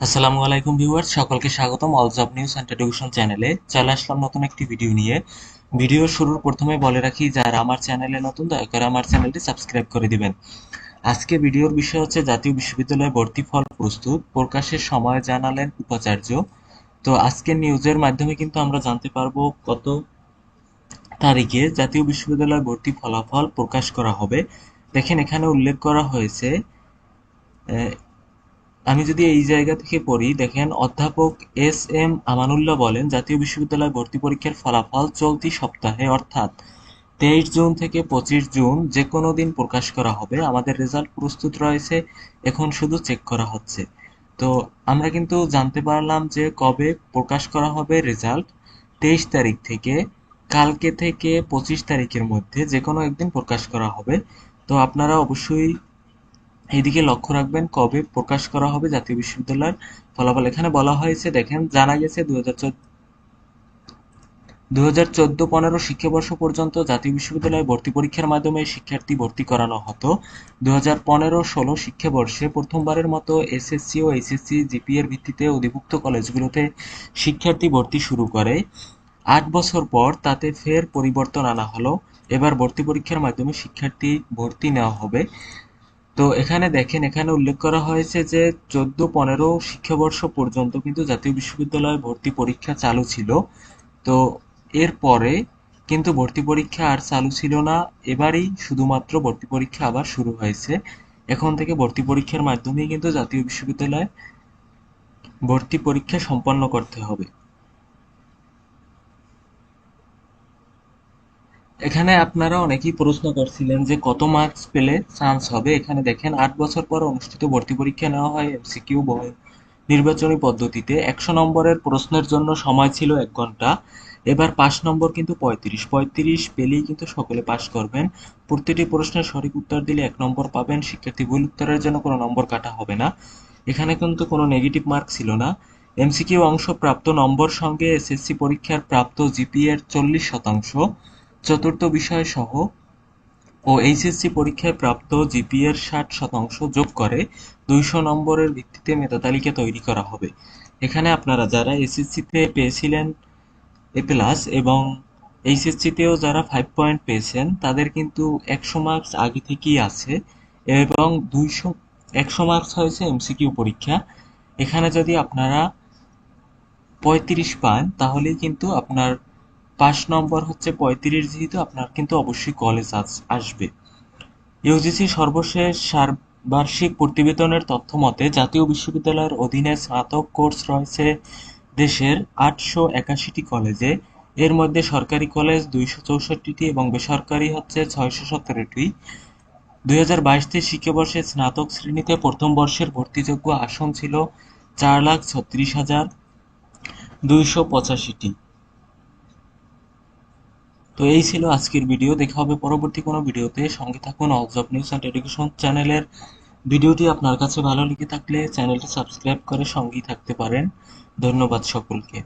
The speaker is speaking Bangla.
আসসালামু আলাইকুম ভিউয়ার্স, সকলকে স্বাগতম all job news and education চ্যানেলে চলে আসলাম নতুন একটি ভিডিও নিয়ে। ভিডিও শুরুর প্রথমে বলে রাখি, যারা আমার চ্যানেলে নতুন, দয়া করে আমার চ্যানেলটি সাবস্ক্রাইব করে দিবেন। আজকে ভিডিওর বিষয় হচ্ছে, জাতীয় বিশ্ববিদ্যালয় ভর্তি ফল প্রস্তুত, প্রকাশের সময় জানালেন উপাচার্য। তো আজকের নিউজের মাধ্যমে কিন্তু আমরা জানতে পারব, কত তারিখে জাতীয় বিশ্ববিদ্যালয় ভর্তি ফলাফল প্রকাশ করা হবে। দেখেন, এখানে উল্লেখ করা হয়েছে আমি যদি এই জায়গা থেকে পড়ি, দেখেন অধ্যাপক এস এম আমানুল্লাহ বলেন, জাতীয় বিশ্ববিদ্যালয় ভর্তি পরীক্ষার ফলাফল চলতি সপ্তাহে, অর্থাৎ তেইশ জুন থেকে পঁচিশ জুন যে কোনো দিন প্রকাশ করা হবে। আমাদের রেজাল্ট প্রস্তুত রয়েছে, এখন শুধু চেক করা হচ্ছে। তো আমরা কিন্তু জানতে পারলাম যে কবে প্রকাশ করা হবে রেজাল্ট। তেইশ তারিখ থেকে, কালকে থেকে পঁচিশ তারিখের মধ্যে যে কোনো একদিন প্রকাশ করা হবে। তো আপনারা অবশ্যই এইদিকে লক্ষ্য রাখবেন কবে প্রকাশ করা হবে জাতীয় বিশ্ববিদ্যালয়ের ফলাফল। এখানে বলা হয়েছে, দেখেন, জানা গেছে দু দু হাজার চোদ্দ পনেরো শিক্ষাবর্ষ পর্যন্ত জাতীয় বিশ্ববিদ্যালয়ে ভর্তি পরীক্ষার মাধ্যমে শিক্ষার্থী ভর্তি করানো হতো। দু হাজার পনেরো ষোলো শিক্ষাবর্ষে প্রথমবারের মতো এসএসসি ও এইচএসসি জিপিএর ভিত্তিতে অধিভুক্ত কলেজগুলোতে শিক্ষার্থী ভর্তি শুরু করে। আট বছর পর তাতে ফের পরিবর্তন আনা হলো। এবার ভর্তি পরীক্ষার মাধ্যমে শিক্ষার্থী ভর্তি নেওয়া হবে। তো এখানে দেখেন, এখানে উল্লেখ করা হয়েছে যে চোদ্দ পনেরো শিক্ষাবর্ষ পর্যন্ত কিন্তু জাতীয় বিশ্ববিদ্যালয়ে ভর্তি পরীক্ষা চালু ছিল। তো এরপরে কিন্তু ভর্তি পরীক্ষা আর চালু ছিল না। এবারই শুধুমাত্র ভর্তি পরীক্ষা আবার শুরু হয়েছে। এখন থেকে ভর্তি পরীক্ষার মাধ্যমেই কিন্তু জাতীয় বিশ্ববিদ্যালয়ে ভর্তি পরীক্ষা সম্পন্ন করতে হবে। এখানে আপনারা অনেকেই প্রশ্ন করছিলেন যে কত মার্কস পেলে চান্স হবে। এখানে দেখেন, আট বছর পর অনুষ্ঠিত ভর্তি পরীক্ষা নেওয়া হয় এমসিকিউ বয় নির্বাচনী পদ্ধতিতে। একশো নম্বরের প্রশ্নের জন্য সময় ছিল এক ঘণ্টা। এবার পাঁচ নম্বর কিন্তু পঁয়ত্রিশ। পঁয়ত্রিশ পেলেই কিন্তু সকলে পাশ করবেন। প্রতিটি প্রশ্নের সঠিক উত্তর দিলে এক নম্বর পাবেন। শিক্ষার্থী ভুল উত্তরের জন্য কোনো নম্বর কাটা হবে না। এখানে কিন্তু কোনো নেগেটিভ মার্ক ছিল না। এমসিকিউ অংশ প্রাপ্ত নম্বর সঙ্গে এসএসসি পরীক্ষার প্রাপ্ত জিপিএর চল্লিশ শতাংশ। চতুর্থ বিষয় সহ ও এইচএসসি পরীক্ষায় প্রাপ্ত জিপিএর ষাট শতাংশ যোগ করে দুইশো নম্বরের ভিত্তিতে মেধা তালিকা তৈরি করা হবে। এখানে আপনারা যারা এসএসসিতে পেয়েছিলেন এ প্লাস এবং এইচএসসিতেও যারা ফাইভ পয়েন্ট পেয়েছেন, তাদের কিন্তু একশো মার্কস আগে থেকেই আছে এবং দুইশো, একশো মার্কস হয়েছে এমসিকিউ পরীক্ষা। এখানে যদি আপনারা পঁয়ত্রিশ পান, তাহলেই কিন্তু আপনার পাঁচ নম্বর হচ্ছে পঁয়ত্রিশ যেহেতু আপনার কিন্তু অবশ্যই কলেজ আসবে। ইউজিসি সর্বশেষ বার্ষিক প্রতিবেদনের তথ্য মতে জাতীয় বিশ্ববিদ্যালয়ের অধীনে স্নাতক কোর্স রয়েছে দেশের আটশো একাশিটি কলেজে এর মধ্যে সরকারি কলেজ দুইশো চৌষট্টিটি এবং বেসরকারি হচ্ছে ছয়শো সতেরোটি দুই হাজার বাইশ শিক্ষাবর্ষে স্নাতক শ্রেণীতে প্রথম বর্ষের ভর্তিযোগ্য আসন ছিল চার লাখ ছত্রিশ হাজার দুইশো পঁচাশিটি। তো এই ছিল আজকের ভিডিও। দেখা হবে পরবর্তী কোনো ভিডিওতে। সঙ্গে থাকুন অফ নিউজ অ্যান্ড এডুকেশন চ্যানেলের। ভিডিওটি আপনার কাছে ভালো লেগে থাকলে চ্যানেলটি সাবস্ক্রাইব করে সঙ্গেই থাকতে পারেন। ধন্যবাদ সকলকে।